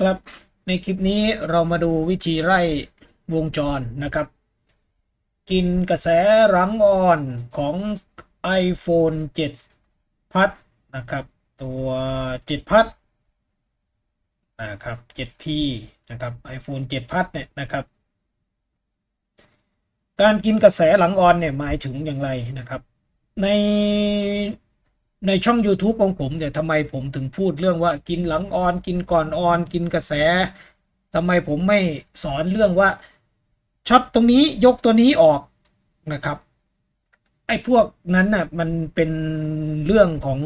ครับในคลิปนี้เรามาดูวิธีไล่วงจรนะครับ กินกระแสรังออนของ iPhone 7 พัดนะครับ ตัว 7 พัดนะครับ 7P นะครับ iPhone 7 พัดเนี่ยนะครับ การกินกระแสหลังออนเนี่ยหมายถึงอย่างไรนะครับ ใน ในช่อง YouTube ของผมเนี่ยทำไมผมถึงพูดเรื่องว่ากินหลังออน กินก่อนออน กินกระแสทำไมผมไม่สอนเรื่องว่าช็อตตรงนี้ยกตัวนี้ออกนะครับ ไอ้พวกนั้นน่ะมันเป็นเรื่องของ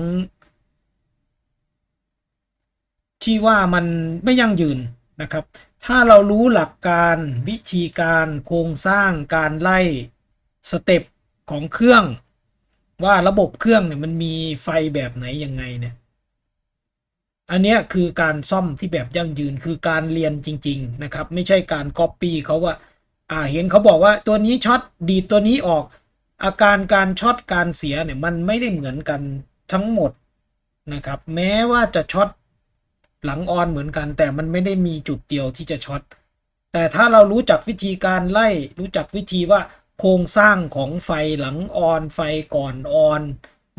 ที่ว่ามันไม่ยั่งยืนนะครับ ถ้าเรารู้หลักการวิธีการโครงสร้างการไล่สเต็ปของเครื่อง ว่าระบบเครื่องเนี่ยมันมีไฟแบบไหนยังไงเนี่ย อันนี้คือการซ่อมที่แบบยั่งยืนคือการเรียนจริง ๆ นะครับ ไม่ใช่การก๊อปปี้เขาว่า อ่าเห็นเขาบอกว่าตัวนี้ช็อตดีดตัวนี้ออก อาการการช็อตการเสียเนี่ยมันไม่ได้เหมือนกันทั้งหมดนะครับ แม้ว่าจะช็อตหลังออนเหมือนกัน แต่มันไม่ได้มีจุดเดียวที่จะช็อตแต่ถ้าเรารู้จักวิธีการไล่รู้จักวิธีว่า โครงสร้างของไฟหลังออนไฟก่อนออน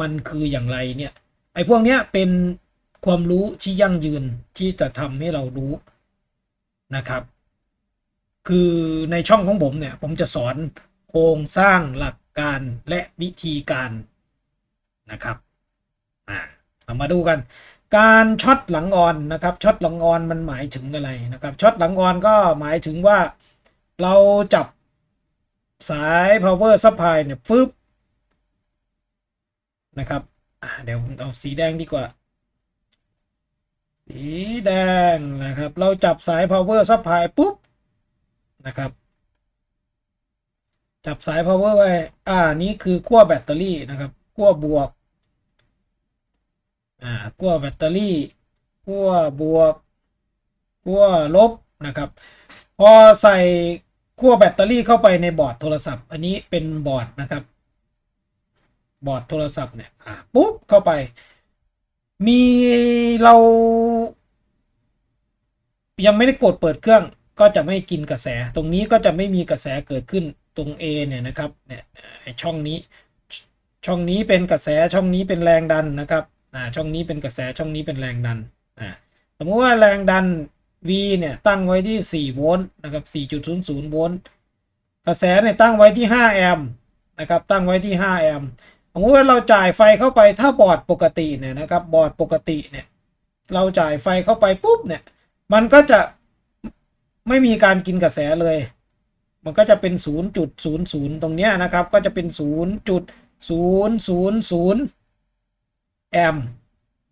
มันคืออย่างไรเนี่ยไอ้พวกเนี้ยเป็นความรู้ที่ยั่งยืนที่จะทำให้เรารู้นะครับ คือในช่องของผมเนี่ยผมจะสอนโครงสร้างหลักการและวิธีการนะครับอ่าเรามาดูกัน การช็อตหลังออนนะครับช็อตหลังออนมันหมายถึงอะไรนะครับช็อตหลังออนก็หมายถึงว่าเราจับ สาย power supply เนี่ยฟึบนะครับเดี๋ยวเอาสีแดงดีกว่า สีแดงนะครับ เราจับสาย power supply ปุ๊บนะครับ จับสาย power ไว้ อ่า นี้คือขั้วแบตเตอรี่นะครับขั้วบวก อ่าขั้วแบตเตอรี่ขั้วบวกขั้วลบนะครับ พอใส่ ขั้วแบตเตอรี่เข้าไปในบอร์ดโทรศัพท์ อันนี้เป็นบอร์ดนะครับ บอร์ดโทรศัพท์เนี่ยอ่าปุ๊บเข้าไป มีเรา ยังไม่ได้กดเปิดเครื่อง ก็จะไม่กินกระแส ตรงนี้ก็จะไม่มีกระแสเกิดขึ้นตรง A เนี่ยนะครับเนี่ยช่องนี้ ช่องนี้เป็นกระแสช่องนี้เป็นแรงดันนะครับอ่าช่องนี้เป็นกระแสช่องนี้เป็นแรงดันอ่าสมมติว่าแรงดัน V เนี่ยตั้งไว้ที่ 4 โวลต์นะครับ 4.00 โวลต์กระแสเนี่ยตั้งไว้ที่ 5 แอมป์นะครับตั้งไว้ที่ 5 แอมป์สมมติว่าเราจ่ายไฟเข้าไปถ้าบอร์ดปกติเนี่ยนะครับบอร์ดปกติเนี่ยเราจ่ายไฟเข้าไปปุ๊บเนี่ยมันก็จะไม่มีการกินกระแสเลย มันก็จะเป็น 0.00 ตรงเนี้ยนะครับก็จะเป็น 0.000 แอมป์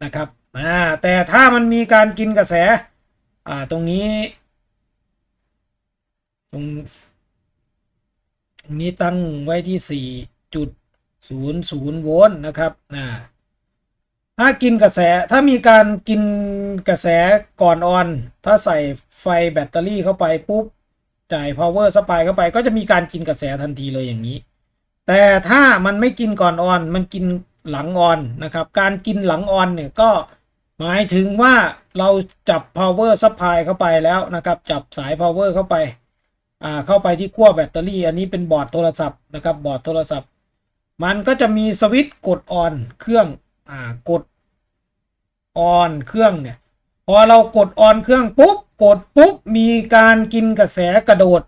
นะครับอ่าแต่ถ้ามันมีการกินกระแส อ่าตรงนี้ ตรงตรงนี้ตั้งไว้ที่สี่จุดศูนย์ศูนย์โวลต์นะครับอ่าถ้ากินกระแสถ้ามีการกินกระแสก่อนออน ถ้าใส่ไฟแบตเตอรี่เข้าไปปุ๊บจ่าย power supply เข้าไป ก็จะมีการกินกระแสทันทีเลยอย่างนี้ แต่ถ้ามันไม่กินก่อนออน มันกินหลังออนนะครับ การกินหลังออนเนี่ยก็ หมายถึงว่าเราจับ power supply เข้าไปแล้วนะครับ จับสาย power เข้าไปอ่าเข้าไปที่ขั้วแบตเตอรี่ อันนี้เป็นบอร์ดโทรศัพท์นะครับบอร์ดโทรศัพท์ มันก็จะมีสวิตช์กดออนเครื่องอ่ากดออนเครื่องเนี่ยพอเรากดออนเครื่องปุ๊บกดปุ๊บมีการกินกระแสกระโดด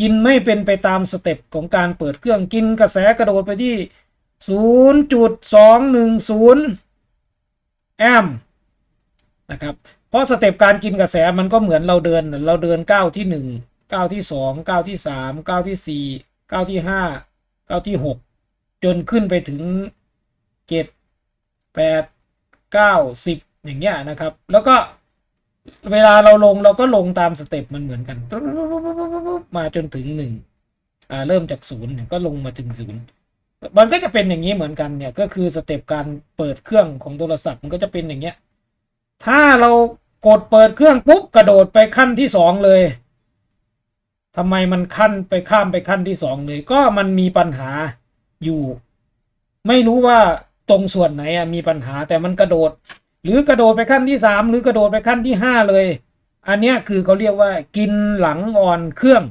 กินไม่เป็นไปตามสเต็ปของการเปิดเครื่องกินกระแสกระโดดไปที่ 0.210 แอมนะครับเพราะสเต็ปการกินกระแสมันก็เหมือนเราเดินเราเดินก้าวที่หนึ่งก้าวที่สองก้าวที่สามก้าวที่สี่ก้าวที่ห้าก้าวที่หกจนขึ้นไปถึงเกตแปดเก้าสิบอย่างเงี้ยนะครับ แล้วก็เวลาเราลงเราก็ลงตามสเต็ปมันเหมือนกัน มาจนถึงหนึ่งอ่าเริ่มจากศูนย์ก็ลงมาถึงศูนย์ มันก็จะเป็นอย่างนี้เหมือนกันเนี่ย ก็คือสเต็ปการเปิดเครื่องของโทรศัพท์มันก็จะเป็นอย่างเงี้ย ถ้าเรากดเปิดเครื่องปุ๊บกระโดดไปขั้นที่สองเลยทำไมมันขั้นไปข้ามไปขั้นที่สองเลย ก็มันมีปัญหาอยู่ ไม่รู้ว่าตรงส่วนไหนอะมีปัญหาแต่มันกระโดด หรือกระโดดไปขั้นที่สามหรือกระโดดไปขั้นที่ห้าเลย อันนี้คือเขาเรียกว่ากินหลังออนเครื่อง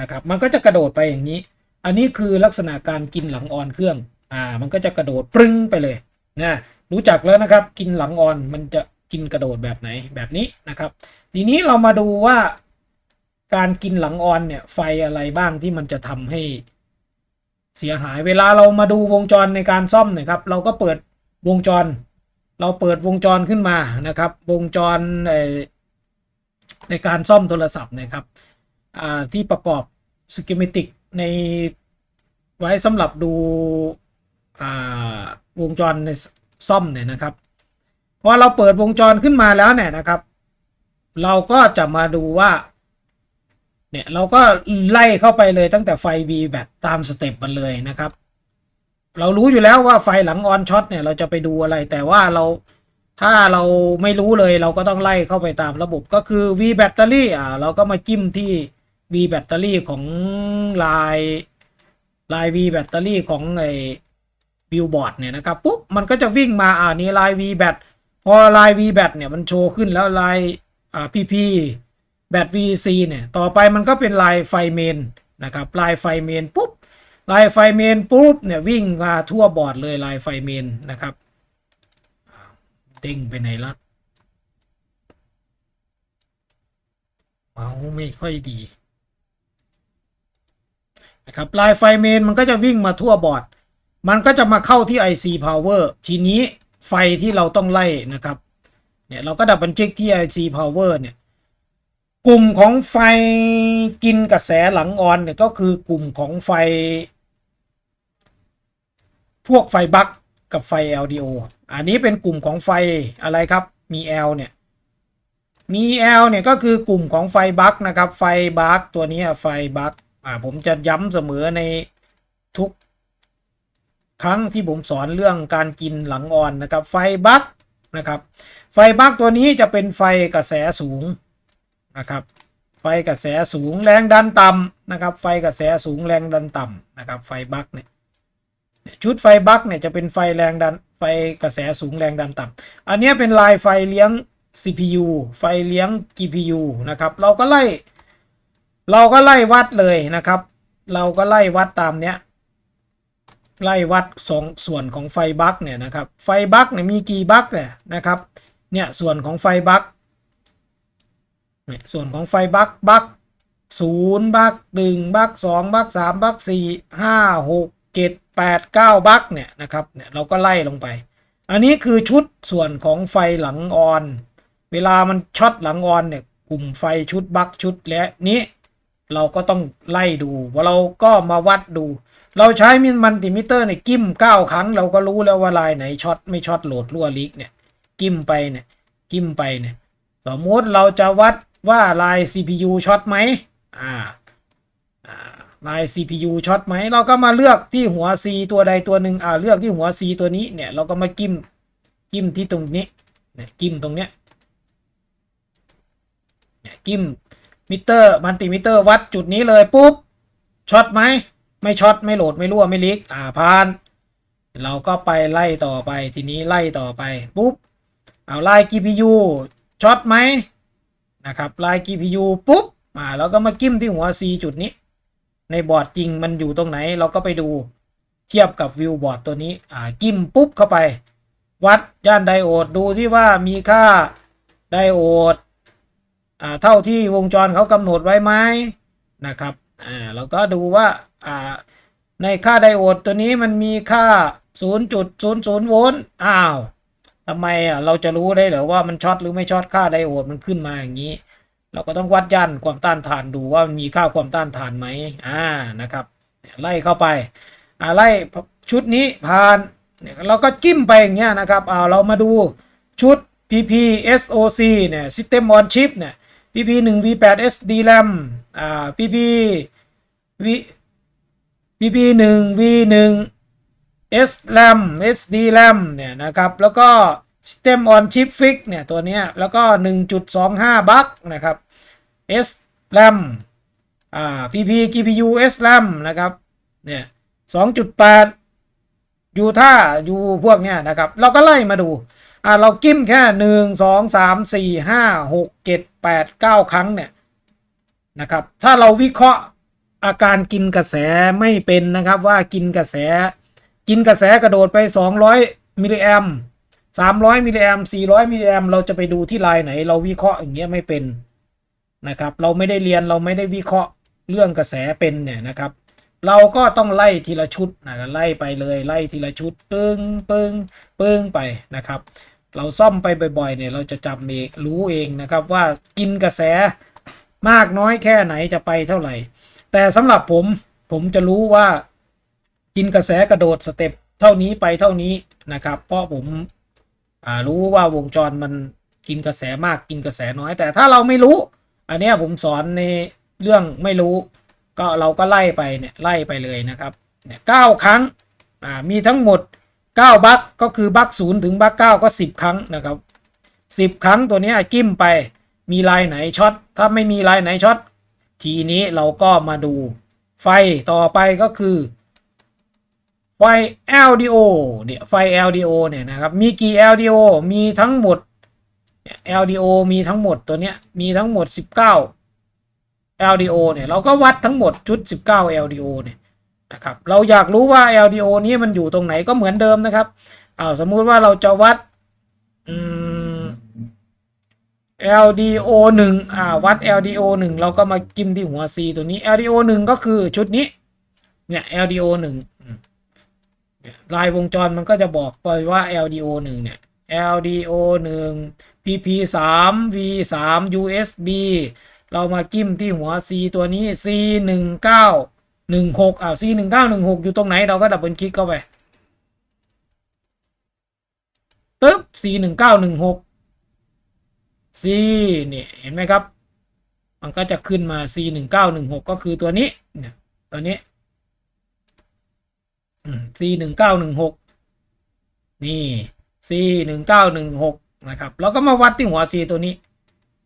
นะครับ มันก็จะกระโดดไปอย่างนี้ อันนี้คือลักษณะการกินหลังออนเครื่อง อ่า มันก็จะกระโดดปรึ้งไปเลยนะรู้จักแล้วนะครับ กินหลังออนมันจะกินกระโดดแบบไหนแบบนี้นะครับ ทีนี้เรามาดูว่าการกินหลังออนเนี่ยไฟอะไรบ้างที่มันจะทำให้เสียหาย เวลาเรามาดูวงจรในการซ่อมเนี่ยครับ เราก็เปิดวงจร เราเปิดวงจรขึ้นมานะครับ วงจรในในการซ่อมโทรศัพท์เนะครับอ่าที่ประกอบสกิมติก ในไว้สำหรับดูวงจรในซ่อมเนี่ยนะครับพอเราเปิดวงจรขึ้นมาแล้วเนี่ยนะครับ เราก็จะมาดูว่า เนี่ยเราก็ไล่เข้าไปเลยตั้งแต่ไฟ V แบบตามสเต็ปมันเลยนะครับ เรารู้อยู่แล้วว่าไฟหลังออนช็อตเนี่ยเราจะไปดูอะไรแต่ว่าเราถ้าเราไม่รู้เลยเราก็ต้องไล่เข้าไปตามระบบก็คือ V แบตเตอรี่อ่าเราก็มาจิ้มที่ V แบตเตอรี่ของลายลาย V แบตเตอรี่ของไอ้บิลบอร์ดเนี่ยนะครับปุ๊บมันก็จะวิ่งมาอ่านี่ลาย V แบตพอลาย V แบตเนี่ยมันโชว์ขึ้นแล้วลายอ่า PP แบต VC เนี่ยต่อไปมันก็เป็นลายไฟเมนนะครับลายไฟเมนปุ๊บลายไฟเมนปุ๊บเนี่ยวิ่งมาทั่วบอร์ดเลยลายไฟเมนนะครับเด้งไปไหนละเมาส์ไม่ค่อยดี นะครับลายไฟเมนมันก็จะวิ่งมาทั่วบอร์ด มันก็จะมาเข้าที่ IC power ทีนี้ไฟที่เราต้องไล่นะครับเนี่ยเราก็ดับบันเช็คที่ IC power เนี่ยกลุ่มของไฟกินกระแสหลังออนเนี่ยก็คือกลุ่มของไฟ พวกไฟบัคกับไฟ LDO อันนี้เป็นกลุ่มของไฟอะไรครับมี L เนี่ยมี L เนี่ยก็คือกลุ่มของไฟบัคนะครับไฟบัคตัวนี้ไฟบัค อ่าผมจะย้ำเสมอในทุกครั้งที่ผมสอนเรื่องการกินหลังออนนะครับ ไฟบัคนะครับ ไฟบัคตัวนี้จะเป็นไฟกระแสสูงนะครับ ไฟกระแสสูงแรงดันต่ำนะครับ ไฟกระแสสูงแรงดันต่ำนะครับ ไฟบัคเนี่ยชุดไฟบัคเนี่ยจะเป็นไฟแรงดันไฟกระแสสูงแรงดันต่ำอันนี้เป็นลายไฟเลี้ยง CPU ไฟเลี้ยง GPU นะครับ เราก็ไล่ เราก็ไล่วัดเลยนะครับ เราก็ไล่วัดตามเนี้ย ไล่วัดสองส่วนของไฟบัคเนี่ยนะครับ ไฟบัคเนี่ยมีกี่บัคเนี่ยนะครับ เนี่ยส่วนของไฟบัคเนี่ยส่วนของไฟบัคบัคศูนย์บัคหนึ่งบัคสองบัคสามบัคสี่ห้าหกเจ็ดแปดเก้าบัคเนี่ยนะครับเนี่ยเราก็ไล่ลงไป อันนี้คือชุดส่วนของไฟหลังออน เวลามันช็อตหลังออนเนี่ยกลุ่มไฟชุดบัคชุดและนี้ เราก็ต้องไล่ดูว่าเราก็มาวัดดู เราใช้มินมันติมิเตอร์เนี่ยกิ้มเก้าครั้ง เราก็รู้แล้วว่าลายไหนช็อตไม่ช็อตโหลดรั่วลีกเนี่ย กิ้มไปเนี่ยกิ้มไปเนี่ยสมมติเราจะวัดว่าลาย CPU ช็อตไหมอ่าลาย CPU ช็อตไหม เราก็มาเลือกที่หัว C ตัวใดตัวหนึ่งอ่าเลือกที่หัว C ตัวนี้เนี่ยเราก็มาจิ้มจิ้มที่ตรงนี้เนี่ยจิ้มตรงเนี้ยเนี่ยจิ้ม มิเตอร์มัลติมิเตอร์วัดจุดนี้เลยปุ๊บช็อตไหมไม่ช็อตไม่โหลดไม่รั่วไม่ลีกอ่าผ่าน เราก็ไปไล่ต่อไปทีนี้ไล่ต่อไปปุ๊บเอาไลาย GPU ช็อตไหมนะครับไลาย GPU ปุ๊บอ่าเราก็มาจิ้มที่หัว C จุดนี้ ในบอร์ดจริงมันอยู่ตรงไหน เราก็ไปดูเทียบกับวิวบอร์ดตัวนี้อ่าจิ้มปุ๊บเข้าไป วัดย่านไดโอดดูที่ว่ามีค่าไดโอด เท่าที่วงจรเขากำหนดไว้ไหมนะครับอ่าเราก็ดูว่าอ่าในค่าไดโอดตัวนี้มันมีค่า 0.00โวลต์อ้าวทำไมอะเราจะรู้ได้เหรอว่ามันช็อตหรือไม่ช็อตค่าไดโอดมันขึ้นมาอย่างนี้ เราก็ต้องวัดย่นความต้านทานดูว่ามันมีค่าความต้านทานไหมอ่านะครับไล่เข้าไปอ่าไล่ชุดนี้ผ่านเนี่ยเราก็จิ้มไปอย่างเงี้ยนะครับอ่าเรามาดูชุด PP SOC เนี่ย System on Chip เนี่ย PP 1 V8 SD RAM อ่า PP V PP 1 V1 SRAM SD RAM เนี่ยนะครับ แล้วก็ System on Chip Fix เนี่ย ตัวเนี้ย แล้วก็ 1.25 บัคนะครับ S RAM อ่า PP GPU S RAM นะครับ เนี่ย 2.8ยูท่าอยู่พวกเนี้ยนะครับ เราก็ไล่มาดู อ่าเรากิ้มแค่หนึ่งสองสามสี่ห้าหกเจ็ดแปดเก้าครั้งเนี่ยนะครับ ถ้าเราวิเคราะห์อาการกินกระแสไม่เป็นนะครับว่ากินกระแส กินกระแสกระโดดไป 200มิลลิแอม300มิลลิแอม400มิลลิแอมเราจะไปดูที่ลายไหน เราวิเคราะห์อย่างเงี้ยไม่เป็นนะครับ เราไม่ได้เรียนเราไม่ได้วิเคราะห์เรื่องกระแสเป็นเนี่ยนะครับ เราก็ต้องไล่ทีละชุดนะไล่ไปเลยไล่ทีละชุดปึ้งปึ้งปึ้งไปนะครับ เราซ่อมไปบ่อยๆเนี่ยเราจะจำเองรู้เองนะครับว่ากินกระแสมากน้อยแค่ไหนจะไปเท่าไหร่ แต่สำหรับผมผมจะรู้ว่ากินกระแสกระโดดสเต็ปเท่านี้ไปเท่านี้นะครับ เพราะผมรู้ว่าวงจรมันกินกระแสมากกินกระแสน้อย แต่ถ้าเราไม่รู้ อันเนี้ยผมสอนในเรื่องไม่รู้ ก็เราก็ไล่ไปเนี่ยไล่ไปเลยนะครับเนี่ยเก้าครั้งมีทั้งหมด 9บัคก็คือบัคศูนย์ถึงบัคเก้าก็ 10 ครั้งนะครับ 10 ครั้งตัวนี้ยจิ้มไปมีลายไหนช็อตถ้าไม่มีลายไหนช็อตทีนี้เราก็มาดูไฟต่อไปก็คือ ไฟ LDO เนี่ยไฟ LDO เนี่ยนะครับมีกี่ LDO มีทั้งหมด LDO มีทั้งหมดตัวเนี้ยมีทั้งหมด 19 LDO เนี่ยเราก็วัดทั้งหมดชุด 19 LDO เนี่ย นะครับเราอยากรู้ว่า LDO นี้มันอยู่ตรงไหนก็เหมือนเดิมนะครับอ้าวสมมุติว่าเราจะวัดอ LDO 1อ่าวัด LDO 1เราก็มาจิ้มที่หัว C ตัวนี้ LDO 1ก็คือชุดนี้ เนี่ย LDO 1อืมเนี่ยลายวงจรมันก็จะบอกไปว่า LDO 1เนี่ย LDO 1 PP 3 V 3 USB เรามาจิ้มที่หัว C ตัวนี้ C 1 9 หนึ่งหกอ่าวซีหนึ่งเก้าหนึ่งหกอยู่ตรงไหนเราก็ดับเบิลคลิกเข้าไปปึ๊บซีหนึ่งเก้าหนึ่งหกซีเนี่ยเห็นไหมครับ มันก็จะขึ้นมาซีหนึ่งเก้าหนึ่งหกก็คือตัวนี้เนี่ยตัวนี้ซีหนึ่งเก้าหนึ่งหกนี่ซีหนึ่งเก้าหนึ่งหกนะครับเราก็มาวัดที่หัวซีตัวนี้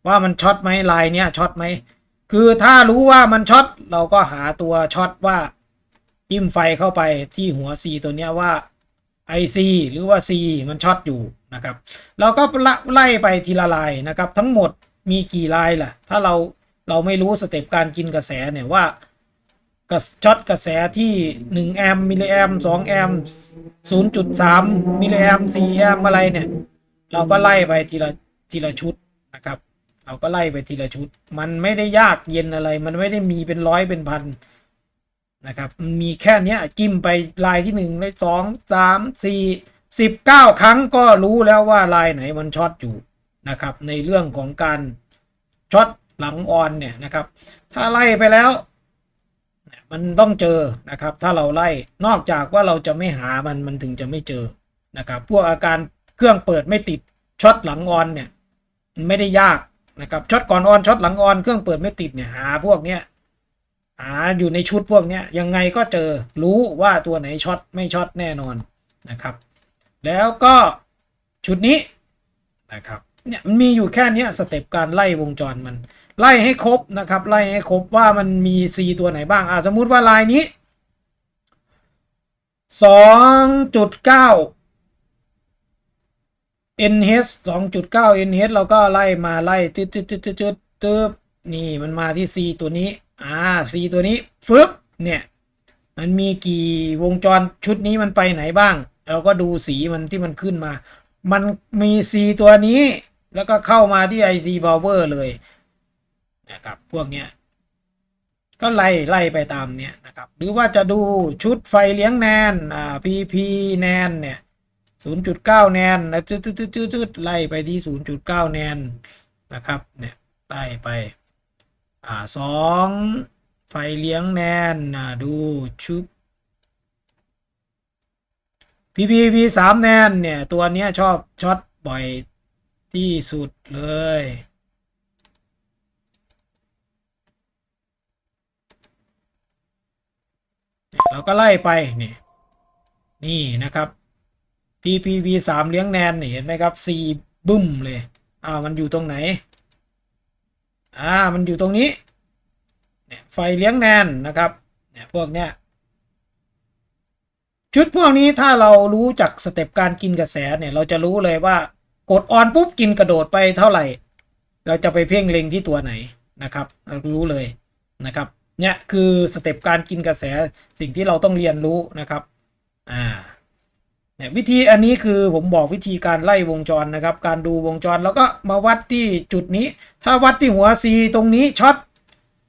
ว่ามันช็อตไหมลายเนี้ยช็อตไหม คือถ้ารู้ว่ามันช็อตเราก็หาตัวช็อตว่าจิ้มไฟเข้าไปที่หัว C ตัวเนี้ยว่า IC หรือว่า C มันช็อตอยู่นะครับ เราก็ไล่ไปทีละลายนะครับ ทั้งหมดมีกี่ลายล่ะ ถ้าเราเราไม่รู้สเต็ปการกินกระแสเนี่ยว่ากระช็อตกระแสที่ 1 แอมมิลลิแอม2แอมป์0.3 มิลลิแอม4แอมอะไรเนี่ย เราก็ไล่ไปทีละทีละชุดนะครับ เราก็ไล่ไปทีละชุด มันไม่ได้ยากเย็นอะไร มันไม่ได้มีเป็นร้อยเป็นพันนะครับมีแค่เนี้ยจิ้มไปลายที่หนึ่งลายสองสามสี่สิบเก้าครั้งก็รู้แล้วว่าลายไหนมันช็อตอยู่นะครับ ในเรื่องของการช็อตหลังออนเนี่ยนะครับ ถ้าไล่ไปแล้วมันต้องเจอนะครับ ถ้าเราไล่นอกจากว่าเราจะไม่หามันมันถึงจะไม่เจอนะครับ พวกอาการเครื่องเปิดไม่ติดช็อตหลังออนเนี่ยมันไม่ได้ยาก นะครับช็อตก่อนออนช็อตหลังออนเครื่องเปิดไม่ติดเนี่ยหาพวกเนี้ยหาอยู่ในชุดพวกเนี้ยยังไงก็เจอรู้ว่าตัวไหนช็อตไม่ช็อตแน่นอนนะครับ แล้วก็ชุดนี้นะครับเนี่ยมันมีอยู่แค่เนี้ยสเต็ปการไล่วงจรมัน ไล่ให้ครบนะครับไล่ให้ครบว่ามันมี C ตัวไหนบ้างอ่าสมมุติว่าลายนี้สองจุดเก้า NH สองจุดเก้า NH เราก็ไล่มาไล่ตึ๊ดตึ๊ดตึ๊ดตึ๊ดตึ๊ดตึ๊บนี่มันมาที่ C ตัวนี้ อ่า C ตัวนี้ฟึบเนี่ย มันมีกี่วงจรชุดนี้มันไปไหนบ้าง เราก็ดูสีมันที่มันขึ้นมา มันมี C ตัวนี้ แล้วก็เข้ามาที่ IC power เลยนะครับ พวกเนี้ย ก็ไล่ไล่ไปตามเนี้ยนะครับ หรือว่าจะดูชุดไฟเลี้ยงแนน อ่า PP แนนเนี่ย 0.9 แนนนะจืดๆๆๆไล่ไปที่ 0.9 แนนนะครับเนี่ยไล่ไปอ่าสองไฟเลี้ยงแนนอ่าดูชุบ PPV สามแนนเนี่ย ตัวเนี้ยชอบช็อตบ่อยที่สุดเลยเราก็ไล่ไปนี่นี่นะครับ PPV สามเลี้ยงแนนนี่เห็นไหมครับ C บึ้มเลยอ่ามันอยู่ตรงไหนอ่ามันอยู่ตรงนี้เนี่ยไฟเลี้ยงแนนนะครับเนี่ยพวกเนี้ยชุดพวกนี้ถ้าเรารู้จักสเต็ปการกินกระแสเนี่ย เราจะรู้เลยว่ากดออนปุ๊บกินกระโดดไปเท่าไหร่ เราจะไปเพ่งเล็งที่ตัวไหนนะครับ เรารู้เลยนะครับเนี่ยคือสเต็ปการกินกระแสสิ่งที่เราต้องเรียนรู้นะครับอ่า เนี่ยวิธีอันนี้คือผมบอกวิธีการไล่วงจรนะครับ การดูวงจรแล้วก็มาวัดที่จุดนี้ ถ้าวัดที่หัว C ตรงนี้ช็อต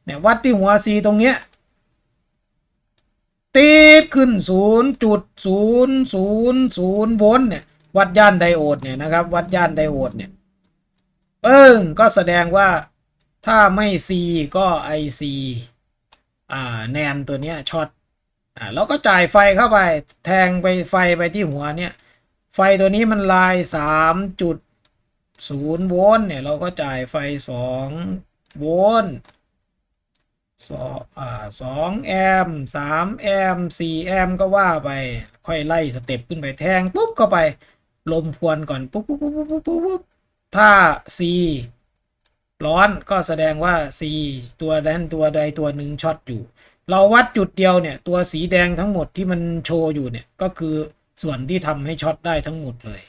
เนี่ยวัดที่หัว C ตรงเนี้ยติดขึ้น 0.000โวลต์เนี่ยวัดย่านไดโอดเนี่ยนะครับ วัดย่านไดโอดเนี่ยเอิ้งก็แสดงว่าถ้าไม่ C ก็ IC อ่าแนนตัวเนี้ยช็อต อ่าแล้วก็จ่ายไฟเข้าไป แทงไปไฟไปที่หัวเนี่ย ไฟตัวนี้มันลายสามจุดศูนย์โวลต์เนี่ย เราก็จ่ายไฟสองโวลต์สองอ่าสองแอมป์สามแอมป์สี่แอมป์ก็ว่าไป ค่อยไล่สเต็ปขึ้นไปแทงปุ๊บเข้าไป ลมพวนก่อนปุ๊บปุ๊บปุ๊บปุ๊บปุ๊บปุ๊บถ้า C ร้อนก็แสดงว่า C ตัวนั้นตัวใดตัวหนึ่งช็อตอยู่ เราวัดจุดเดียวเนี่ย ตัวสีแดงทั้งหมดที่มันโชว์อยู่เนี่ย ก็คือส่วนที่ทำให้ช็อตได้ทั้งหมดเลย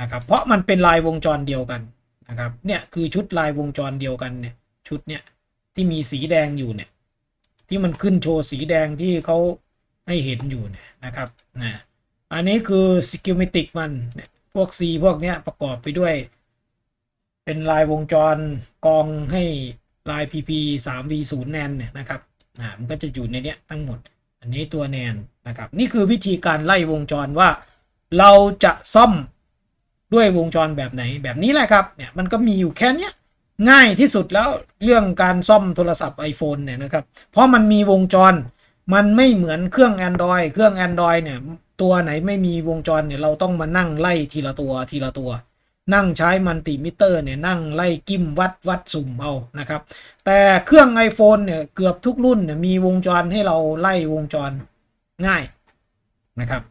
นะครับ เพราะมันเป็นลายวงจรเดียวกันนะครับ เนี่ยคือชุดลายวงจรเดียวกันเนี่ย ชุดเนี่ยที่มีสีแดงอยู่เนี่ย ที่มันขึ้นโชว์สีแดงที่เขาให้เห็นอยู่เนี่ยนะครับนะอันนี้คือสกิลมติกมันเนี่ยพวก C พวกเนี้ยประกอบไปด้วย เป็นลายวงจรกองให้ลาย PP 3 V 0แนนเนี่ยนะครับ อ่ามันก็จะอยู่ในเนี้ยทั้งหมด อันนี้ตัวแนนนะครับนี่คือวิธีการไล่วงจรว่า เราจะซ่อมด้วยวงจรแบบไหนแบบนี้แหละครับเนี่ยมันก็มีอยู่แค่เนี้ยง่ายที่สุดแล้วเรื่องการซ่อมโทรศัพท์ iPhone เนี่ยนะครับเพราะมันมีวงจรมันไม่เหมือนเครื่อง Android เครื่อง Android เนี่ยตัวไหนไม่มีวงจรเนี่ยเราต้องมานั่งไล่ทีละตัวทีละตัว นั่งใช้มัลติมิเตอร์เนี่ยนั่งไล่กิ้มวัดวัดสุ่มเอานะครับ แต่เครื่อง iPhone เนี่ยเกือบทุกรุ่นเนี่ยมีวงจรให้เราไล่วงจรง่ายนะครับ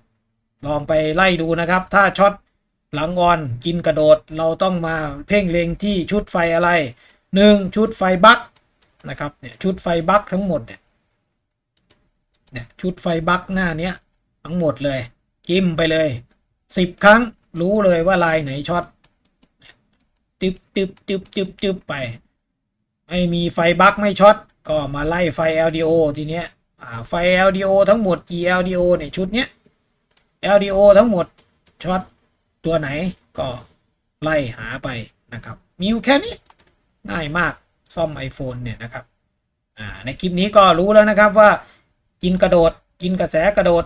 ลองไปไล่ดูนะครับ ถ้าช็อตหลังออนกินกระโดดเราต้องมาเพ่งเล็งที่ชุดไฟอะไรหนึ่งชุดไฟบัคนะครับเนี่ยชุดไฟบัคทั้งหมดเนี่ยเนี่ยชุดไฟบัคหน้าเนี้ยทั้งหมดเลยจิ้มไปเลยสิบครั้งรู้เลยว่าลายไหนช็อต จึบจึบจึบจึบจึบไป ไม่มีไฟบั๊กไม่ช็อตก็มาไล่ไฟ LDO ทีเนี้ยไฟ LDO ทั้งหมดกี่ LDO เนี่ยชุดเนี้ย LDO ทั้งหมดช็อตตัวไหนก็ไล่หาไปนะครับมีอยู่แค่นี้ง่ายมากซ่อม iPhone เนี่ยนะครับในคลิปนี้ก็รู้แล้วนะครับว่า กินกระโดดกินกระแสกระโดด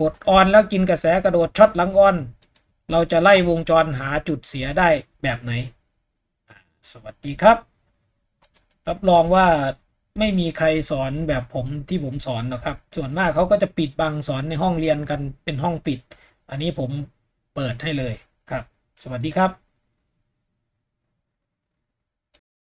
กดออนแล้วกินกระแสกระโดดช็อตหลังออน เราจะไล่วงจรหาจุดเสียได้แบบไหน สวัสดีครับ รับรองว่าไม่มีใครสอนแบบผมที่ผมสอนหรอกครับ ส่วนมากเขาก็จะปิดบังสอนในห้องเรียนกันเป็นห้องปิด อันนี้ผมเปิดให้เลยครับ สวัสดีครับ